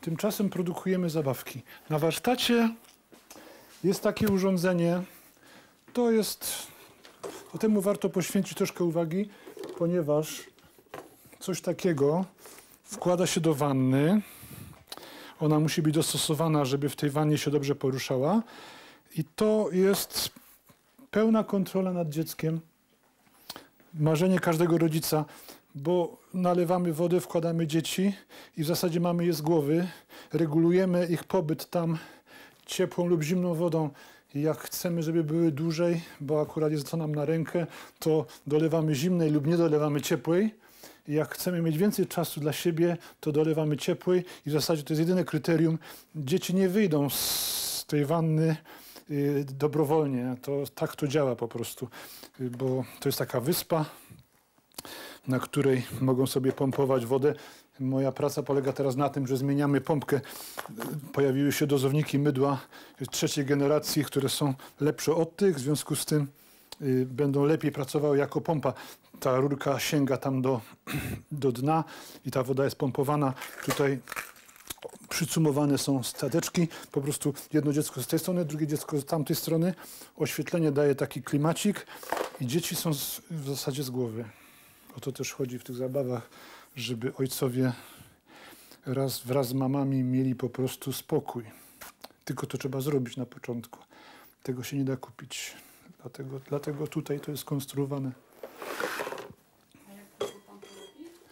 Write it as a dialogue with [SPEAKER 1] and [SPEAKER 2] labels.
[SPEAKER 1] Tymczasem produkujemy zabawki. Na warsztacie jest takie urządzenie. To jest. O temu warto poświęcić troszkę uwagi, ponieważ coś takiego wkłada się do wanny. Ona musi być dostosowana, żeby w tej wannie się dobrze poruszała. I to jest pełna kontrola nad dzieckiem. Marzenie każdego rodzica, bo nalewamy wodę, wkładamy dzieci i w zasadzie mamy je z głowy. Regulujemy ich pobyt tam ciepłą lub zimną wodą. Jak chcemy, żeby były dłużej, bo akurat jest to nam na rękę, to dolewamy zimnej lub nie dolewamy ciepłej. Jak chcemy mieć więcej czasu dla siebie, to dolewamy ciepłej i w zasadzie to jest jedyne kryterium. Dzieci nie wyjdą z tej wanny y, dobrowolnie. To tak to działa po prostu, y, bo to jest taka wyspa, na której mogą sobie pompować wodę. Moja praca polega teraz na tym, że zmieniamy pompkę. Pojawiły się dozowniki mydła trzeciej generacji, które są lepsze od tych, w związku z tym y, będą lepiej pracowały jako pompa. Ta rurka sięga tam do, do dna i ta woda jest pompowana. Tutaj przycumowane są stateczki. Po prostu jedno dziecko z tej strony, drugie dziecko z tamtej strony. Oświetlenie daje taki klimacik i dzieci są z, w zasadzie z głowy. O to też chodzi w tych zabawach, żeby ojcowie raz wraz z mamami mieli po prostu spokój. Tylko to trzeba zrobić na początku. Tego się nie da kupić. Dlatego, dlatego tutaj to jest konstruowane.